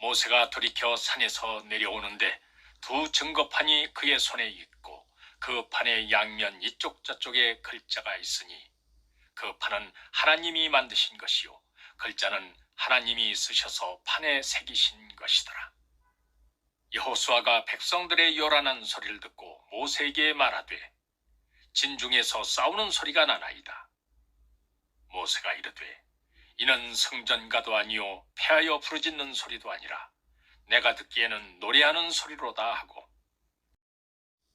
모세가 돌이켜 산에서 내려오는데 두 증거판이 그의 손에 있고 그 판의 양면 이쪽 저쪽에 글자가 있으니 그 판은 하나님이 만드신 것이요 글자는 하나님이 쓰셔서 판에 새기신 것이더라. 여호수아가 백성들의 요란한 소리를 듣고 모세에게 말하되 진중에서 싸우는 소리가 나나이다. 모세가 이르되 이는 성전가도 아니요 패하여 부르짖는 소리도 아니라 내가 듣기에는 노래하는 소리로다 하고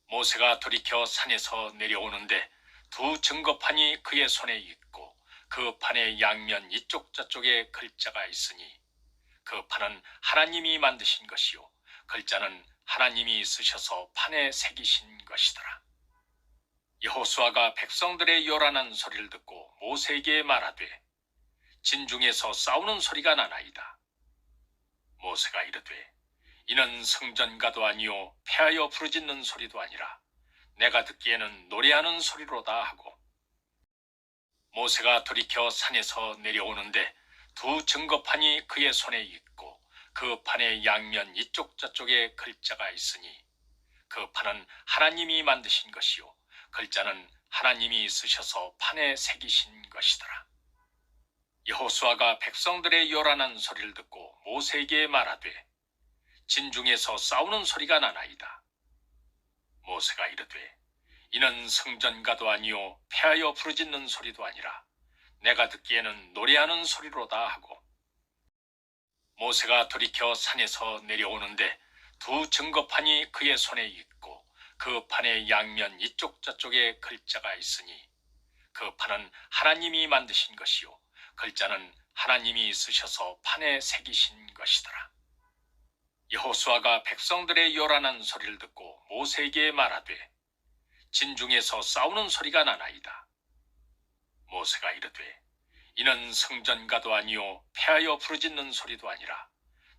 모세가 돌이켜 산에서 내려오는데 두 증거판이 그의 손에 있고 그 판의 양면 이쪽 저쪽에 글자가 있으니 그 판은 하나님이 만드신 것이요 글자는 하나님이 쓰셔서 판에 새기신 것이더라. 여호수아가 백성들의 요란한 소리를 듣고 모세에게 말하되 진중에서 싸우는 소리가 나나이다. 모세가 이르되 이는 성전가도 아니요 패하여 부르짖는 소리도 아니라 내가 듣기에는 노래하는 소리로다 하고 모세가 돌이켜 산에서 내려오는데 두 증거판이 그의 손에 있고 그 판의 양면 이쪽 저쪽에 글자가 있으니 그 판은 하나님이 만드신 것이요 글자는 하나님이 쓰셔서 판에 새기신 것이더라. 여호수아가 백성들의 요란한 소리를 듣고 모세에게 말하되 진중에서 싸우는 소리가 나나이다. 모세가 이르되 이는 성전가도 아니요 패하여 부르짖는 소리도 아니라 내가 듣기에는 노래하는 소리로다 하고 모세가 돌이켜 산에서 내려오는데 두 증거판이 그의 손에 있고 그 판의 양면 이쪽 저쪽에 글자가 있으니 그 판은 하나님이 만드신 것이요 글자는 하나님이 쓰셔서 판에 새기신 것이더라. 여호수아가 백성들의 요란한 소리를 듣고 모세에게 말하되 진중에서 싸우는 소리가 나나이다. 모세가 이르되 이는 성전가도 아니요 패하여 부르짖는 소리도 아니라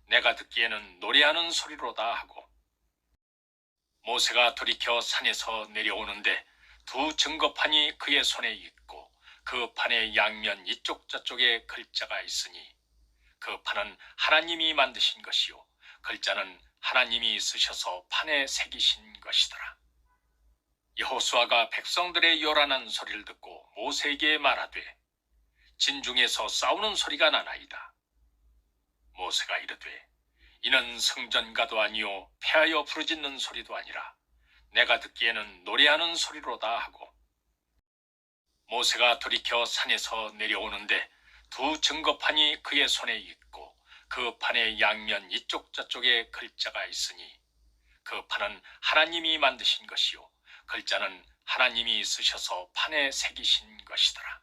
내가 듣기에는 노래하는 소리로다 하고 모세가 돌이켜 산에서 내려오는데 두 증거판이 그의 손에 있고 그 판의 양면 이쪽 저쪽에 글자가 있으니 그 판은 하나님이 만드신 것이요 글자는 하나님이 쓰셔서 판에 새기신 것이더라. 여호수아가 백성들의 요란한 소리를 듣고 모세에게 말하되 진중에서 싸우는 소리가 나나이다. 모세가 이르되 이는 성전가도 아니요 패하여 부르짖는 소리도 아니라 내가 듣기에는 노래하는 소리로다 하고 모세가 돌이켜 산에서 내려오는데 두 증거판이 그의 손에 있고 그 판의 양면 이쪽 저쪽에 글자가 있으니 그 판은 하나님이 만드신 것이요 글자는 하나님이 쓰셔서 판에 새기신 것이더라.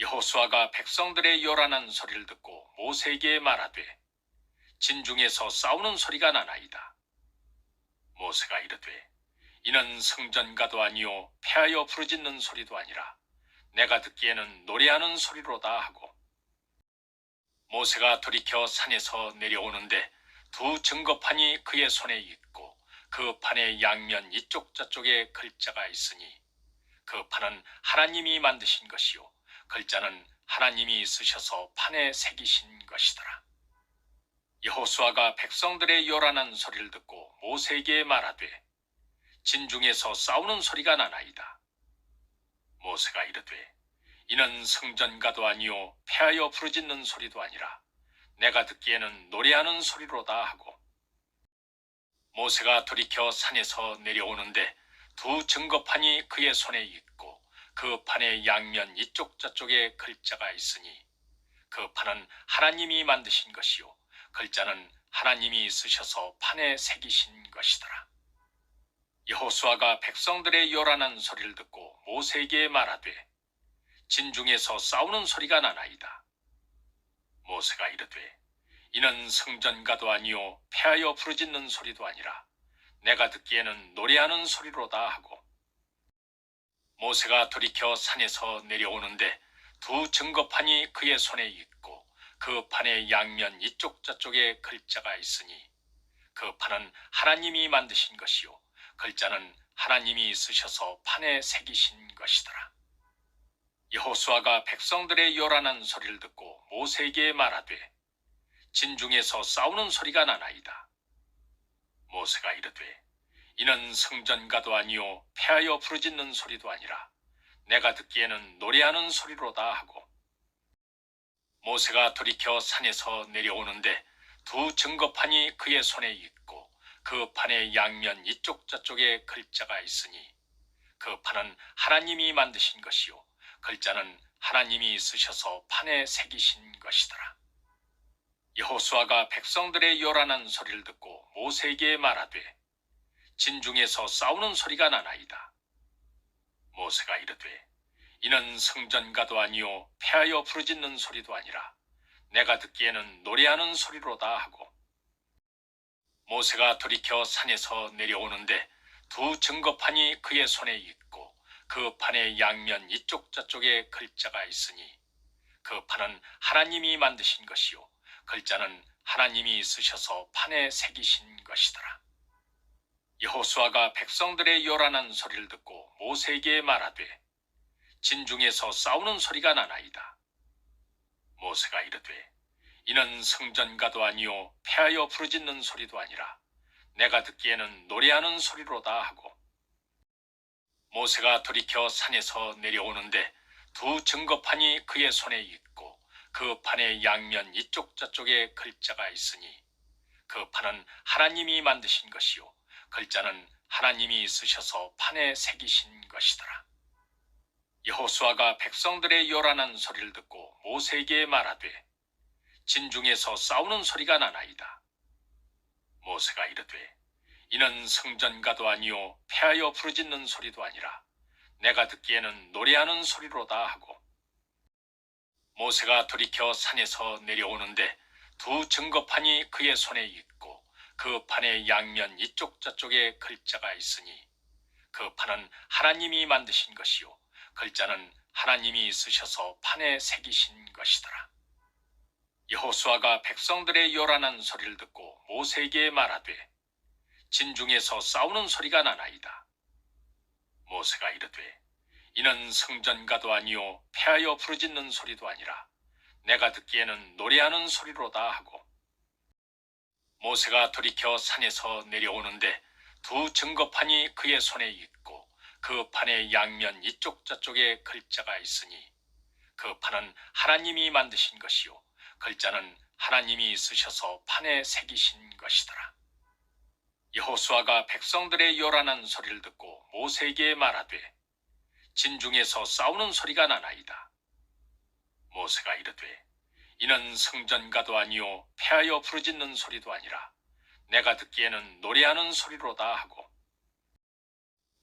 여호수아가 백성들의 요란한 소리를 듣고 모세에게 말하되 진중에서 싸우는 소리가 나나이다. 모세가 이르되 이는 성전가도 아니요 패하여 부르짖는 소리도 아니라 내가 듣기에는 노래하는 소리로다 하고 모세가 돌이켜 산에서 내려오는데 두 증거판이 그의 손에 있고 그 판의 양면 이쪽 저쪽에 글자가 있으니 그 판은 하나님이 만드신 것이요 글자는 하나님이 쓰셔서 판에 새기신 것이더라. 여호수아가 백성들의 요란한 소리를 듣고 모세에게 말하되 진중에서 싸우는 소리가 나나이다. 모세가 이르되 이는 성전가도 아니요 패하여 부르짖는 소리도 아니라 내가 듣기에는 노래하는 소리로다 하고 모세가 돌이켜 산에서 내려오는데 두 증거판이 그의 손에 있고 그 판의 양면 이쪽 저쪽에 글자가 있으니 그 판은 하나님이 만드신 것이요 글자는 하나님이 쓰셔서 판에 새기신 것이더라. 여호수아가 백성들의 요란한 소리를 듣고 모세에게 말하되 진중에서 싸우는 소리가 나나이다. 모세가 이르되 이는 성전가도 아니요 패하여 부르짖는 소리도 아니라 내가 듣기에는 노래하는 소리로다 하고 모세가 돌이켜 산에서 내려오는데 두 증거판이 그의 손에 있고 그 판의 양면 이쪽 저쪽에 글자가 있으니 그 판은 하나님이 만드신 것이요 글자는 하나님이 쓰셔서 판에 새기신 것이더라. 여호수아가 백성들의 요란한 소리를 듣고 모세에게 말하되 진중에서 싸우는 소리가 나나이다. 모세가 이르되 이는 성전가도 아니요 패하여 부르짖는 소리도 아니라 내가 듣기에는 노래하는 소리로다 하고 모세가 돌이켜 산에서 내려오는데 두 증거판이 그의 손에 있고 그 판의 양면 이쪽 저쪽에 글자가 있으니 그 판은 하나님이 만드신 것이요 글자는 하나님이 쓰셔서 판에 새기신 것이더라. 여호수아가 백성들의 요란한 소리를 듣고 모세에게 말하되 진중에서 싸우는 소리가 나나이다. 모세가 이르되 이는 성전가도 아니요 패하여 부르짖는 소리도 아니라 내가 듣기에는 노래하는 소리로다 하고 모세가 돌이켜 산에서 내려오는데 두 증거판이 그의 손에 있고 그 판의 양면 이쪽 저쪽에 글자가 있으니 그 판은 하나님이 만드신 것이요 글자는 하나님이 쓰셔서 판에 새기신 것이더라. 여호수아가 백성들의 요란한 소리를 듣고 모세에게 말하되 진중에서 싸우는 소리가 나나이다. 모세가 이르되 이는 성전가도 아니요 패하여 부르짖는 소리도 아니라 내가 듣기에는 노래하는 소리로다 하고 모세가 돌이켜 산에서 내려오는데 두 증거판이 그의 손에 있고 그 판의 양면 이쪽 저쪽에 글자가 있으니 그 판은 하나님이 만드신 것이요 글자는 하나님이 쓰셔서 판에 새기신 것이더라. 여호수아가 백성들의 요란한 소리를 듣고 모세에게 말하되 진중에서 싸우는 소리가 나나이다. 모세가 이르되 이는 성전가도 아니요 패하여 부르짖는 소리도 아니라 내가 듣기에는 노래하는 소리로다 하고 모세가 돌이켜 산에서 내려오는데 두 증거판이 그의 손에 있고 그 판의 양면 이쪽 저쪽에 글자가 있으니 그 판은 하나님이 만드신 것이요 글자는 하나님이 쓰셔서 판에 새기신 것이더라. 여호수아가 백성들의 요란한 소리를 듣고 모세에게 말하되 진중에서 싸우는 소리가 나나이다. 모세가 이르되 이는 성전가도 아니요 패하여 부르짖는 소리도 아니라 내가 듣기에는 노래하는 소리로다 하고 모세가 돌이켜 산에서 내려오는데 두 증거판이 그의 손에 있고 그 판의 양면 이쪽 저쪽에 글자가 있으니 그 판은 하나님이 만드신 것이요 글자는 하나님이 쓰셔서 판에 새기신 것이더라. 여호수아가 백성들의 요란한 소리를 듣고 모세에게 말하되 진중에서 싸우는 소리가 나나이다. 모세가 이르되 이는 성전가도 아니요 패하여 부르짖는 소리도 아니라 내가 듣기에는 노래하는 소리로다 하고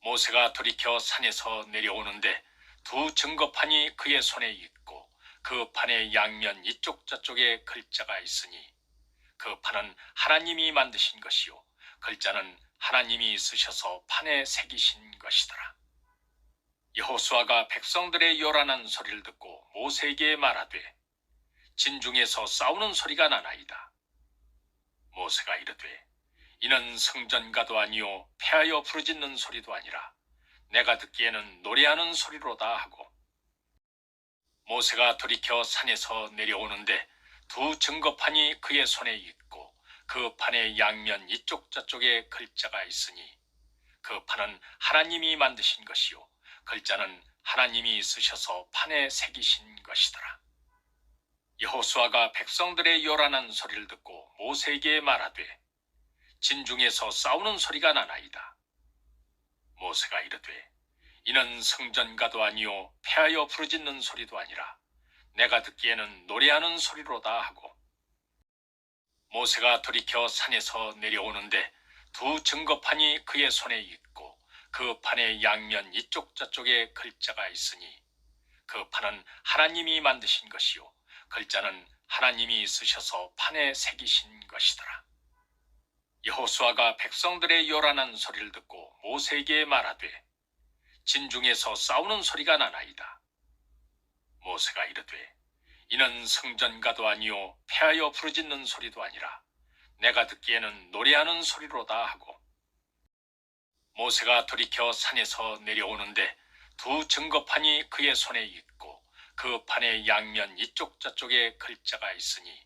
모세가 돌이켜 산에서 내려오는데 두 증거판이 그의 손에 있고 그 판의 양면 이쪽 저쪽에 글자가 있으니 그 판은 하나님이 만드신 것이요 글자는 하나님이 쓰셔서 판에 새기신 것이더라. 여호수아가 백성들의 요란한 소리를 듣고 모세에게 말하되 진중에서 싸우는 소리가 나나이다. 모세가 이르되 이는 성전가도 아니요 패하여 부르짖는 소리도 아니라 내가 듣기에는 노래하는 소리로다 하고 모세가 돌이켜 산에서 내려오는데 두 증거판이 그의 손에 있고 그 판의 양면 이쪽 저쪽에 글자가 있으니 그 판은 하나님이 만드신 것이요 글자는 하나님이 쓰셔서 판에 새기신 것이더라. 여호수아가 백성들의 요란한 소리를 듣고 모세에게 말하되 진중에서 싸우는 소리가 나나이다. 모세가 이르되 이는 성전가도 아니요 패하여 부르짖는 소리도 아니라 내가 듣기에는 노래하는 소리로다 하고 모세가 돌이켜 산에서 내려오는데 두 증거판이 그의 손에 있고 그 판의 양면 이쪽 저쪽에 글자가 있으니 그 판은 하나님이 만드신 것이요 글자는 하나님이 쓰셔서 판에 새기신 것이더라. 여호수아가 백성들의 요란한 소리를 듣고 모세에게 말하되 진중에서 싸우는 소리가 나나이다. 모세가 이르되 이는 성전가도 아니요 패하여 부르짖는 소리도 아니라 내가 듣기에는 노래하는 소리로다 하고 모세가 돌이켜 산에서 내려오는데 두 증거판이 그의 손에 있고 그 판의 양면 이쪽 저쪽에 글자가 있으니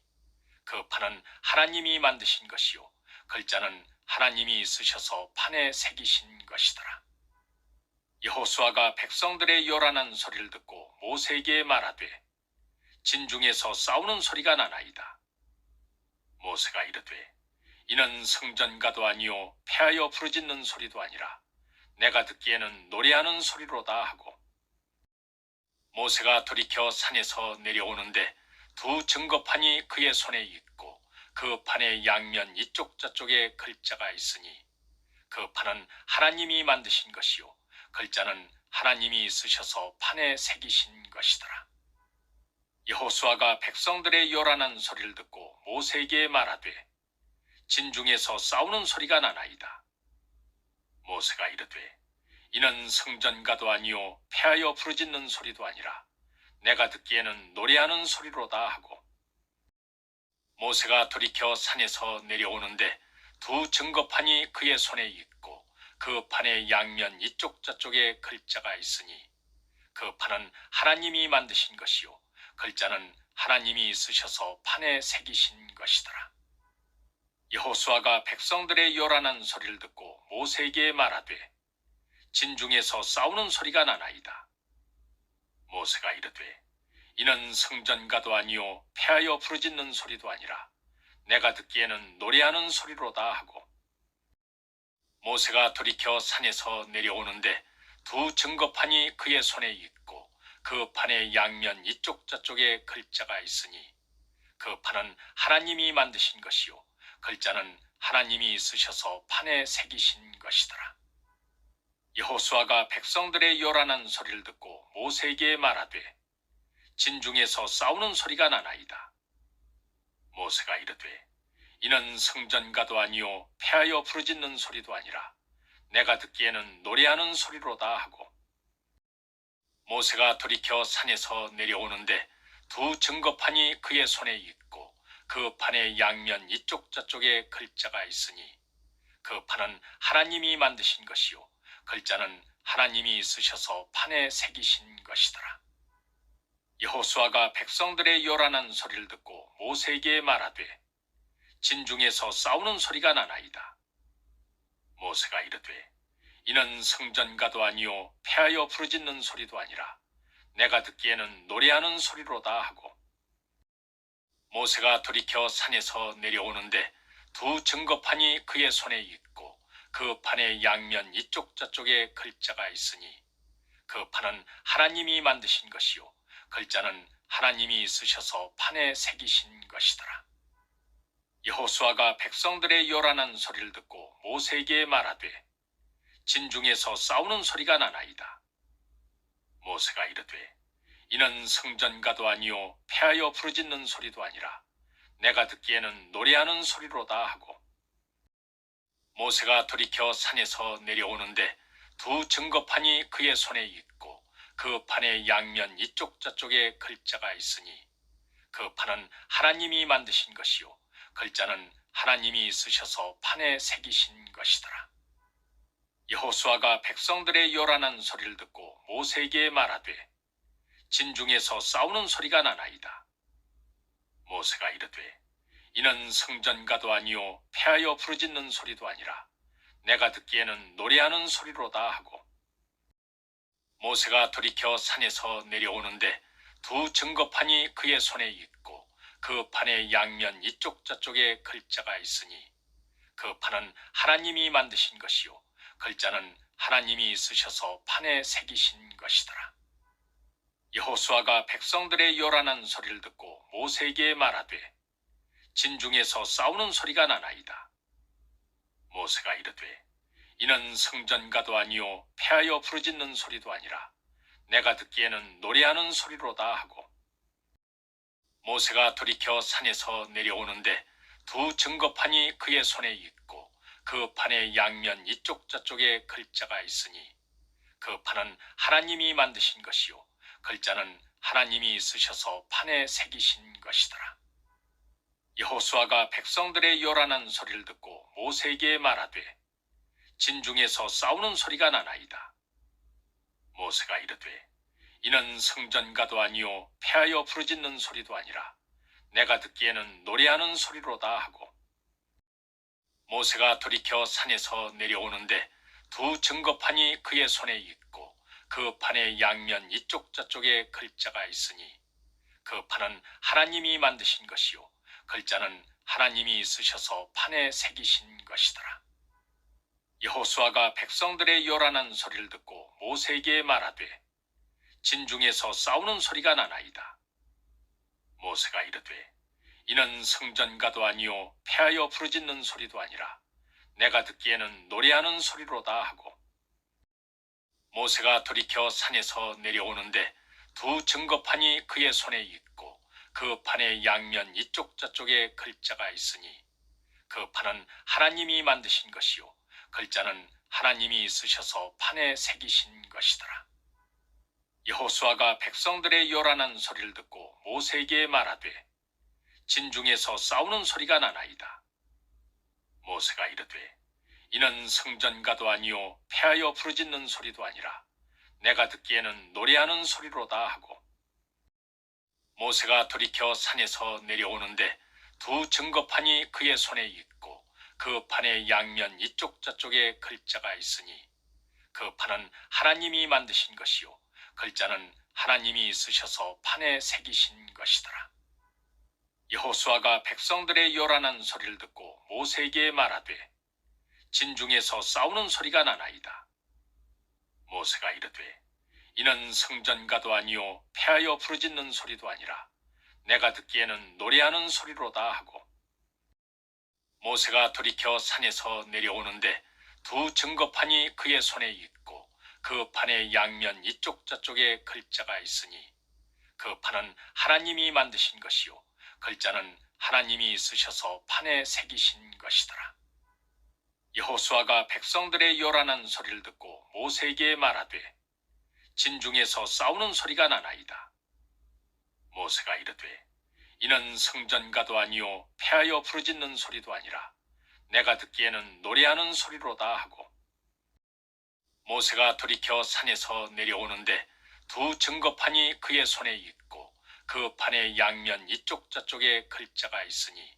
그 판은 하나님이 만드신 것이요 글자는 하나님이 쓰셔서 판에 새기신 것이더라. 여호수아가 백성들의 요란한 소리를 듣고 모세에게 말하되 진중에서 싸우는 소리가 나나이다. 모세가 이르되 이는 성전가도 아니요 패하여 부르짖는 소리도 아니라 내가 듣기에는 노래하는 소리로다 하고 모세가 돌이켜 산에서 내려오는데 두 증거판이 그의 손에 있고 그 판의 양면 이쪽 저쪽에 글자가 있으니 그 판은 하나님이 만드신 것이요 글자는 하나님이 쓰셔서 판에 새기신 것이더라. 여호수아가 백성들의 요란한 소리를 듣고 모세에게 말하되 진중에서 싸우는 소리가 나나이다. 모세가 이르되 이는 성전가도 아니요 패하여 부르짖는 소리도 아니라 내가 듣기에는 노래하는 소리로다 하고 모세가 돌이켜 산에서 내려오는데 두 증거판이 그의 손에 있고 그 판의 양면 이쪽 저쪽에 글자가 있으니 그 판은 하나님이 만드신 것이요 글자는 하나님이 쓰셔서 판에 새기신 것이더라. 여호수아가 백성들의 요란한 소리를 듣고 모세에게 말하되 진중에서 싸우는 소리가 나나이다. 모세가 이르되 이는 성전가도 아니요 패하여 부르짖는 소리도 아니라 내가 듣기에는 노래하는 소리로다 하고 모세가 돌이켜 산에서 내려오는데 두 증거판이 그의 손에 있고 그 판의 양면 이쪽 저쪽에 글자가 있으니 그 판은 하나님이 만드신 것이요 글자는 하나님이 쓰셔서 판에 새기신 것이더라. 여호수아가 백성들의 요란한 소리를 듣고 모세에게 말하되 진중에서 싸우는 소리가 나나이다. 모세가 이르되 이는 성전가도 아니요 패하여 부르짖는 소리도 아니라 내가 듣기에는 노래하는 소리로다 하고 모세가 돌이켜 산에서 내려오는데 두 증거판이 그의 손에 있고 그 판의 양면 이쪽 저쪽에 글자가 있으니 그 판은 하나님이 만드신 것이요 글자는 하나님이 쓰셔서 판에 새기신 것이더라. 여호수아가 백성들의 요란한 소리를 듣고 모세에게 말하되 진중에서 싸우는 소리가 나나이다. 모세가 이르되 이는 성전가도 아니요 패하여 부르짖는 소리도 아니라 내가 듣기에는 노래하는 소리로다 하고 모세가 돌이켜 산에서 내려오는데 두 증거판이 그의 손에 있고 그 판의 양면 이쪽 저쪽에 글자가 있으니 그 판은 하나님이 만드신 것이요 글자는 하나님이 쓰셔서 판에 새기신 것이더라. 여호수아가 백성들의 요란한 소리를 듣고 모세에게 말하되 진중에서 싸우는 소리가 나나이다. 모세가 이르되 이는 성전가도 아니요 패하여 부르짖는 소리도 아니라 내가 듣기에는 노래하는 소리로다 하고 모세가 돌이켜 산에서 내려오는데 두 증거판이 그의 손에 있고 그 판의 양면 이쪽 저쪽에 글자가 있으니 그 판은 하나님이 만드신 것이요 글자는 하나님이 쓰셔서 판에 새기신 것이더라. 여호수아가 백성들의 요란한 소리를 듣고 모세에게 말하되 진중에서 싸우는 소리가 나나이다. 모세가 이르되 이는 성전가도 아니요 패하여 부르짖는 소리도 아니라 내가 듣기에는 노래하는 소리로다 하고 모세가 돌이켜 산에서 내려오는데 두 증거판이 그의 손에 있고 그 판의 양면 이쪽 저쪽에 글자가 있으니 그 판은 하나님이 만드신 것이요 글자는 하나님이 쓰셔서 판에 새기신 것이더라. 여호수아가 백성들의 요란한 소리를 듣고 모세에게 말하되 진중에서 싸우는 소리가 나나이다. 모세가 이르되 이는 성전가도 아니요 패하여 부르짖는 소리도 아니라 내가 듣기에는 노래하는 소리로다 하고 모세가 돌이켜 산에서 내려오는데 두 증거판이 그의 손에 있고 그 판의 양면 이쪽 저쪽에 글자가 있으니 그 판은 하나님이 만드신 것이요 글자는 하나님이 쓰셔서 판에 새기신 것이더라. 여호수아가 백성들의 요란한 소리를 듣고 모세에게 말하되 진중에서 싸우는 소리가 나나이다. 모세가 이르되 이는 성전가도 아니요 패하여 부르짖는 소리도 아니라 내가 듣기에는 노래하는 소리로다 하고 모세가 돌이켜 산에서 내려오는데 두 증거판이 그의 손에 있고 그 판의 양면 이쪽 저쪽에 글자가 있으니 그 판은 하나님이 만드신 것이요 글자는 하나님이 쓰셔서 판에 새기신 것이더라. 여호수아가 백성들의 요란한 소리를 듣고 모세에게 말하되 진중에서 싸우는 소리가 나나이다. 모세가 이르되 이는 성전가도 아니요 패하여 부르짖는 소리도 아니라 내가 듣기에는 노래하는 소리로다 하고 모세가 돌이켜 산에서 내려오는데 두 증거판이 그의 손에 있고 그 판의 양면 이쪽 저쪽에 글자가 있으니 그 판은 하나님이 만드신 것이요 글자는 하나님이 쓰셔서 판에 새기신 것이더라. 여호수아가 백성들의 요란한 소리를 듣고 모세에게 말하되 진중에서 싸우는 소리가 나나이다. 모세가 이르되 이는 성전가도 아니요 패하여 부르짖는 소리도 아니라 내가 듣기에는 노래하는 소리로다 하고 모세가 돌이켜 산에서 내려오는데 두 증거판이 그의 손에 있고 그 판의 양면 이쪽 저쪽에 글자가 있으니 그 판은 하나님이 만드신 것이요 글자는 하나님이 쓰셔서 판에 새기신 것이더라. 여호수아가 백성들의 요란한 소리를 듣고 모세에게 말하되 진중에서 싸우는 소리가 나나이다. 모세가 이르되 이는 성전가도 아니요 패하여 부르짖는 소리도 아니라 내가 듣기에는 노래하는 소리로다 하고 모세가 돌이켜 산에서 내려오는데 두 증거판이 그의 손에 있고 그 판의 양면 이쪽 저쪽에 글자가 있으니 그 판은 하나님이 만드신 것이요 글자는 하나님이 쓰셔서 판에 새기신 것이더라. 여호수아가 백성들의 요란한 소리를 듣고 모세에게 말하되 진중에서 싸우는 소리가 나나이다. 모세가 이르되 이는 성전가도 아니요 패하여 부르짖는 소리도 아니라 내가 듣기에는 노래하는 소리로다 하고 모세가 돌이켜 산에서 내려오는데 두 증거판이 그의 손에 있고 그 판의 양면 이쪽 저쪽에 글자가 있으니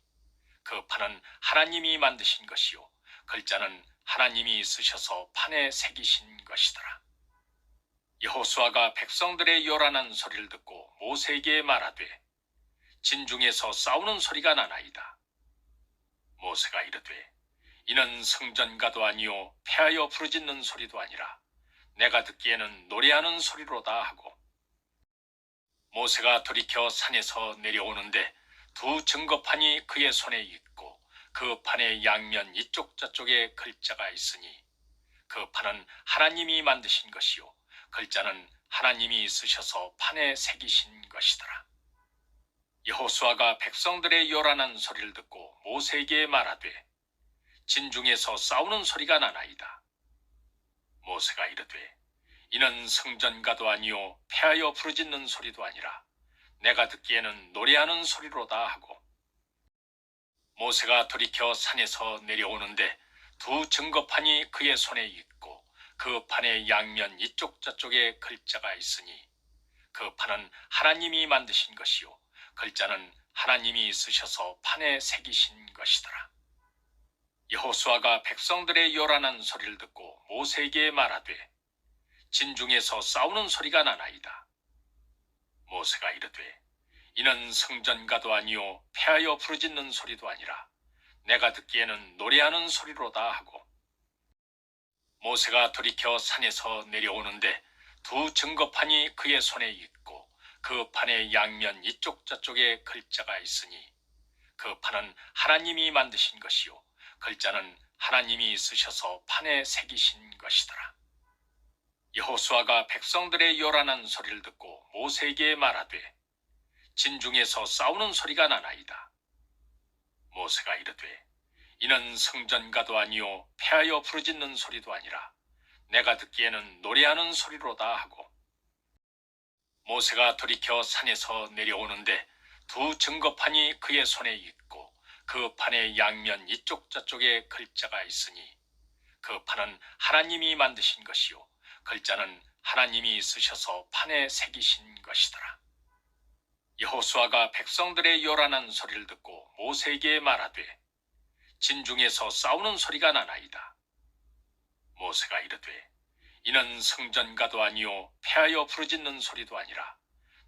그 판은 하나님이 만드신 것이요 글자는 하나님이 쓰셔서 판에 새기신 것이더라. 여호수아가 백성들의 요란한 소리를 듣고 모세에게 말하되 진중에서 싸우는 소리가 나나이다. 모세가 이르되 이는 성전가도 아니요 패하여 부르짖는 소리도 아니라 내가 듣기에는 노래하는 소리로다 하고 모세가 돌이켜 산에서 내려오는데 두 증거판이 그의 손에 있고 그 판의 양면 이쪽 저쪽에 글자가 있으니 그 판은 하나님이 만드신 것이요 글자는 하나님이 쓰셔서 판에 새기신 것이더라. 여호수아가 백성들의 요란한 소리를 듣고 모세에게 말하되 진중에서 싸우는 소리가 나나이다. 모세가 이르되 이는 성전가도 아니요 패하여 부르짖는 소리도 아니라 내가 듣기에는 노래하는 소리로다 하고 모세가 돌이켜 산에서 내려오는데 두 증거판이 그의 손에 있고 그 판의 양면 이쪽 저쪽에 글자가 있으니 그 판은 하나님이 만드신 것이요 글자는 하나님이 쓰셔서 판에 새기신 것이더라. 여호수아가 백성들의 요란한 소리를 듣고 모세에게 말하되 진중에서 싸우는 소리가 나나이다. 모세가 이르되 이는 성전가도 아니요 패하여 부르짖는 소리도 아니라 내가 듣기에는 노래하는 소리로다 하고 모세가 돌이켜 산에서 내려오는데 두 증거판이 그의 손에 있고 그 판의 양면 이쪽 저쪽에 글자가 있으니 그 판은 하나님이 만드신 것이요 글자는 하나님이 쓰셔서 판에 새기신 것이더라. 여호수아가 백성들의 요란한 소리를 듣고 모세에게 말하되 진중에서 싸우는 소리가 나나이다. 모세가 이르되 이는 성전가도 아니요 패하여 부르짖는 소리도 아니라 내가 듣기에는 노래하는 소리로다 하고 모세가 돌이켜 산에서 내려오는데 두 증거판이 그의 손에 있고 그 판의 양면 이쪽 저쪽에 글자가 있으니 그 판은 하나님이 만드신 것이요 글자는 하나님이 쓰셔서 판에 새기신 것이더라. 여호수아가 백성들의 요란한 소리를 듣고 모세에게 말하되 진중에서 싸우는 소리가 나나이다. 모세가 이르되 이는 성전가도 아니요 패하여 부르짖는 소리도 아니라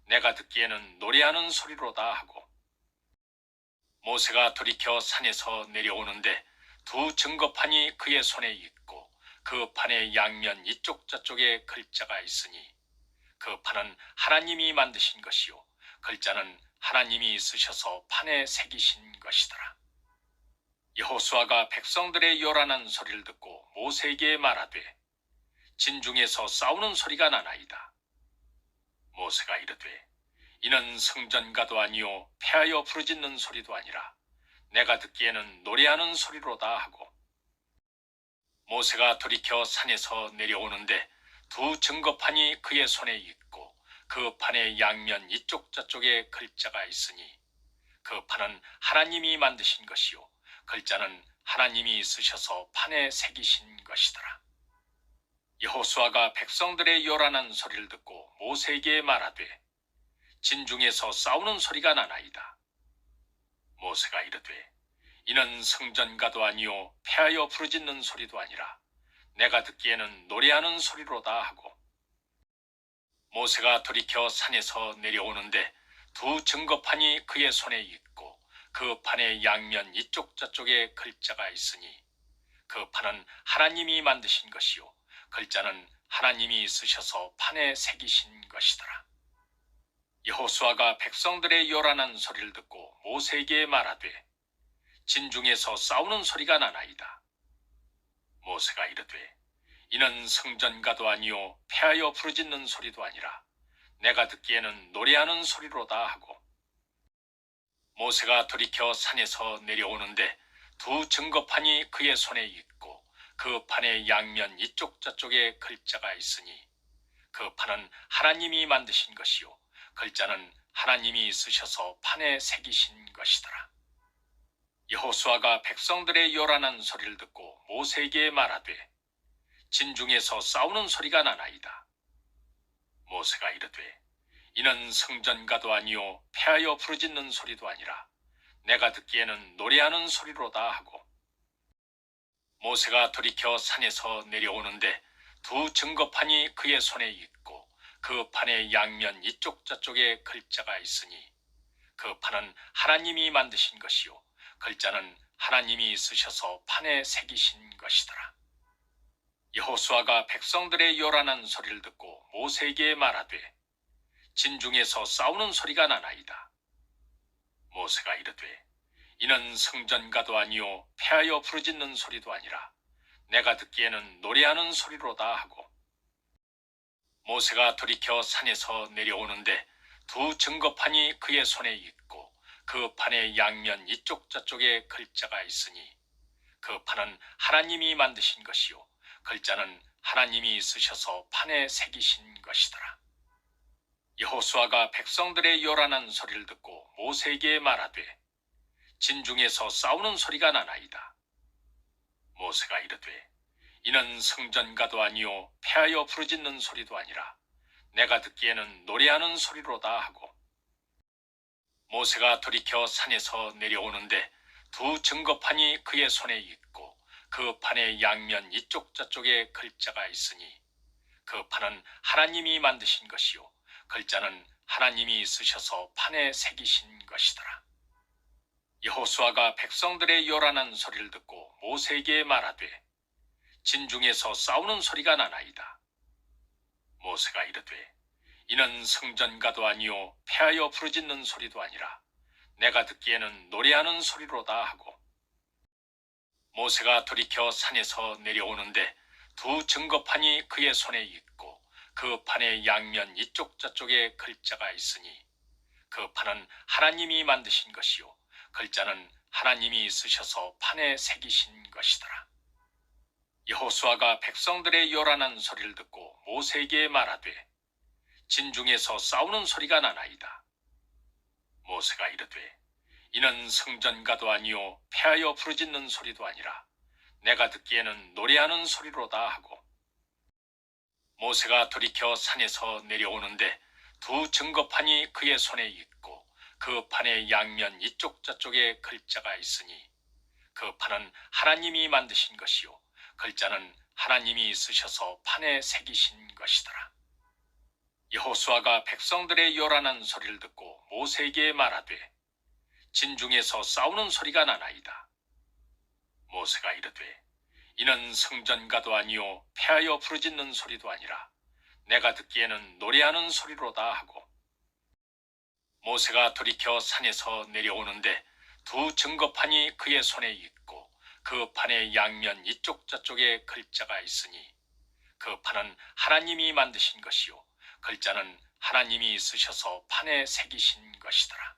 내가 듣기에는 노래하는 소리로다 하고 모세가 돌이켜 산에서 내려오는데 두 증거판이 그의 손에 있고 그 판의 양면 이쪽 저쪽에 글자가 있으니 그 판은 하나님이 만드신 것이요 글자는 하나님이 쓰셔서 판에 새기신 것이더라. 여호수아가 백성들의 요란한 소리를 듣고 모세에게 말하되 진중에서 싸우는 소리가 나나이다. 모세가 이르되 이는 성전가도 아니요 패하여 부르짖는 소리도 아니라 내가 듣기에는 노래하는 소리로다 하고 모세가 돌이켜 산에서 내려오는데 두 증거판이 그의 손에 있고 그 판의 양면 이쪽 저쪽에 글자가 있으니 그 판은 하나님이 만드신 것이요 글자는 하나님이 쓰셔서 판에 새기신 것이더라. 여호수아가 백성들의 요란한 소리를 듣고 모세에게 말하되 진중에서 싸우는 소리가 나나이다. 모세가 이르되 이는 성전가도 아니요 패하여 부르짖는 소리도 아니라 내가 듣기에는 노래하는 소리로다 하고 모세가 돌이켜 산에서 내려오는데 두 증거판이 그의 손에 있고 그 판의 양면 이쪽 저쪽에 글자가 있으니 그 판은 하나님이 만드신 것이요 글자는 하나님이 쓰셔서 판에 새기신 것이더라. 여호수아가 백성들의 요란한 소리를 듣고 모세에게 말하되 진중에서 싸우는 소리가 나나이다. 모세가 이르되 이는 성전가도 아니요 패하여 부르짖는 소리도 아니라 내가 듣기에는 노래하는 소리로다 하고 모세가 돌이켜 산에서 내려오는데 두 증거판이 그의 손에 있고 그 판의 양면 이쪽 저쪽에 글자가 있으니 그 판은 하나님이 만드신 것이요 글자는 하나님이 쓰셔서 판에 새기신 것이더라. 여호수아가 백성들의 요란한 소리를 듣고 모세에게 말하되 진중에서 싸우는 소리가 나나이다. 모세가 이르되 이는 성전가도 아니요 패하여 부르짖는 소리도 아니라 내가 듣기에는 노래하는 소리로다 하고 모세가 돌이켜 산에서 내려오는데 두 증거판이 그의 손에 있고 그 판의 양면 이쪽 저쪽에 글자가 있으니 그 판은 하나님이 만드신 것이요 글자는 하나님이 쓰셔서 판에 새기신 것이더라. 여호수아가 백성들의 요란한 소리를 듣고 모세에게 말하되 진중에서 싸우는 소리가 나나이다. 모세가 이르되 이는 성전가도 아니요 패하여 부르짖는 소리도 아니라 내가 듣기에는 노래하는 소리로다 하고 모세가 돌이켜 산에서 내려오는데 두 증거판이 그의 손에 있고 그 판의 양면 이쪽 저쪽에 글자가 있으니 그 판은 하나님이 만드신 것이요 글자는 하나님이 쓰셔서 판에 새기신 것이더라. 여호수아가 백성들의 요란한 소리를 듣고 모세에게 말하되 진중에서 싸우는 소리가 나나이다. 모세가 이르되 이는 성전가도 아니요 패하여 부르짖는 소리도 아니라 내가 듣기에는 노래하는 소리로다 하고 모세가 돌이켜 산에서 내려오는데 두 증거판이 그의 손에 있고 그 판의 양면 이쪽 저쪽에 글자가 있으니 그 판은 하나님이 만드신 것이요 글자는 하나님이 쓰셔서 판에 새기신 것이더라. 여호수아가 백성들의 요란한 소리를 듣고 모세에게 말하되 진중에서 싸우는 소리가 나나이다. 모세가 이르되 이는 성전가도 아니요 패하여 부르짖는 소리도 아니라 내가 듣기에는 노래하는 소리로다 하고 모세가 돌이켜 산에서 내려오는데 두 증거판이 그의 손에 있고 그 판의 양면 이쪽 저쪽에 글자가 있으니 그 판은 하나님이 만드신 것이요 글자는 하나님이 쓰셔서 판에 새기신 것이더라. 여호수아가 백성들의 요란한 소리를 듣고 모세에게 말하되 진중에서 싸우는 소리가 나나이다. 모세가 이르되 이는 성전가도 아니요 패하여 부르짖는 소리도 아니라 내가 듣기에는 노래하는 소리로다 하고 모세가 돌이켜 산에서 내려오는데 두 증거판이 그의 손에 있고 그 판의 양면 이쪽 저쪽에 글자가 있으니 그 판은 하나님이 만드신 것이요 글자는 하나님이 쓰셔서 판에 새기신 것이더라. 여호수아가 백성들의 요란한 소리를 듣고 모세에게 말하되 진중에서 싸우는 소리가 나나이다. 모세가 이르되 이는 성전가도 아니요 패하여 부르짖는 소리도 아니라 내가 듣기에는 노래하는 소리로다 하고 모세가 돌이켜 산에서 내려오는데 두 증거판이 그의 손에 있고 그 판의 양면 이쪽 저쪽에 글자가 있으니 그 판은 하나님이 만드신 것이요 글자는 하나님이 쓰셔서 판에 새기신 것이더라.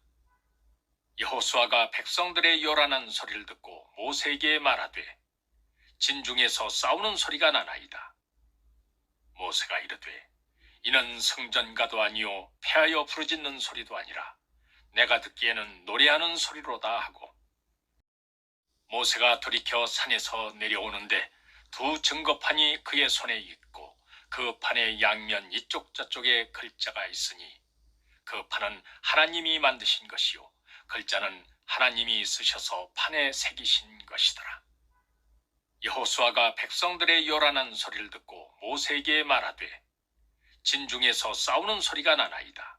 여호수아가 백성들의 요란한 소리를 듣고 모세에게 말하되 진중에서 싸우는 소리가 나나이다. 모세가 이르되 이는 성전가도 아니요 패하여 부르짖는 소리도 아니라 내가 듣기에는 노래하는 소리로다 하고 모세가 돌이켜 산에서 내려오는데 두 증거판이 그의 손에 있고 그 판의 양면 이쪽 저쪽에 글자가 있으니 그 판은 하나님이 만드신 것이요 글자는 하나님이 쓰셔서 판에 새기신 것이더라. 여호수아가 백성들의 요란한 소리를 듣고 모세에게 말하되 진중에서 싸우는 소리가 나나이다.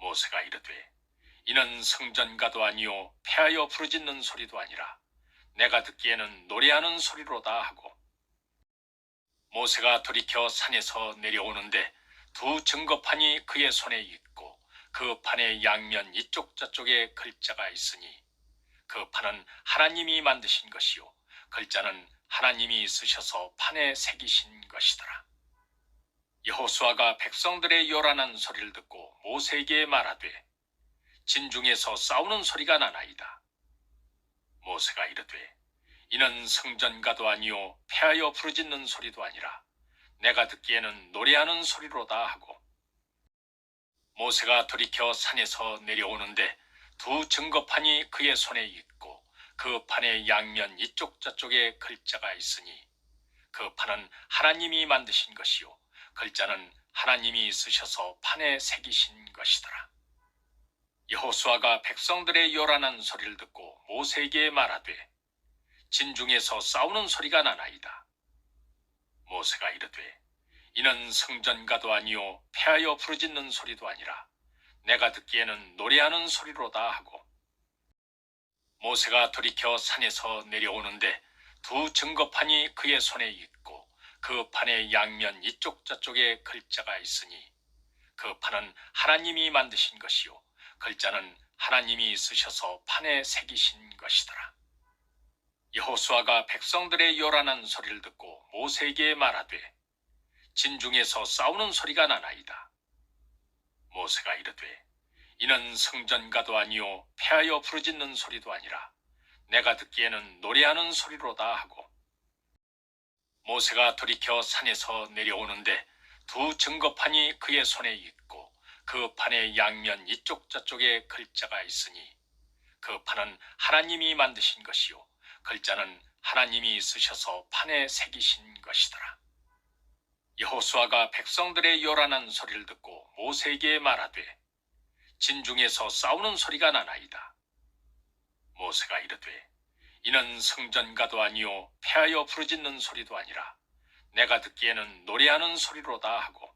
모세가 이르되 이는 성전가도 아니요 패하여 부르짖는 소리도 아니라 내가 듣기에는 노래하는 소리로다 하고 모세가 돌이켜 산에서 내려오는데 두 증거판이 그의 손에 있고 그 판의 양면 이쪽 저쪽에 글자가 있으니 그 판은 하나님이 만드신 것이요 글자는 하나님이 쓰셔서 판에 새기신 것이더라. 여호수아가 백성들의 요란한 소리를 듣고 모세에게 말하되 진중에서 싸우는 소리가 나나이다. 모세가 이르되 이는 성전가도 아니요 패하여 부르짖는 소리도 아니라 내가 듣기에는 노래하는 소리로다 하고 모세가 돌이켜 산에서 내려오는데 두 증거판이 그의 손에 있고 그 판의 양면 이쪽 저쪽에 글자가 있으니 그 판은 하나님이 만드신 것이요 글자는 하나님이 쓰셔서 판에 새기신 것이더라. 여호수아가 백성들의 요란한 소리를 듣고 모세에게 말하되 진중에서 싸우는 소리가 나나이다. 모세가 이르되 이는 성전가도 아니요 패하여 부르짖는 소리도 아니라 내가 듣기에는 노래하는 소리로다 하고 모세가 돌이켜 산에서 내려오는데 두 증거판이 그의 손에 있고 그 판의 양면 이쪽 저쪽에 글자가 있으니 그 판은 하나님이 만드신 것이요 글자는 하나님이 쓰셔서 판에 새기신 것이더라. 여호수아가 백성들의 요란한 소리를 듣고 모세에게 말하되 진중에서 싸우는 소리가 나나이다. 모세가 이르되 이는 성전가도 아니요 패하여 부르짖는 소리도 아니라 내가 듣기에는 노래하는 소리로다 하고 모세가 돌이켜 산에서 내려오는데 두 증거판이 그의 손에 있고 그 판의 양면 이쪽 저쪽에 글자가 있으니 그 판은 하나님이 만드신 것이요 글자는 하나님이 쓰셔서 판에 새기신 것이더라. 여호수아가 백성들의 요란한 소리를 듣고 모세에게 말하되 진중에서 싸우는 소리가 나나이다. 모세가 이르되 이는 성전가도 아니요 패하여 부르짖는 소리도 아니라 내가 듣기에는 노래하는 소리로다 하고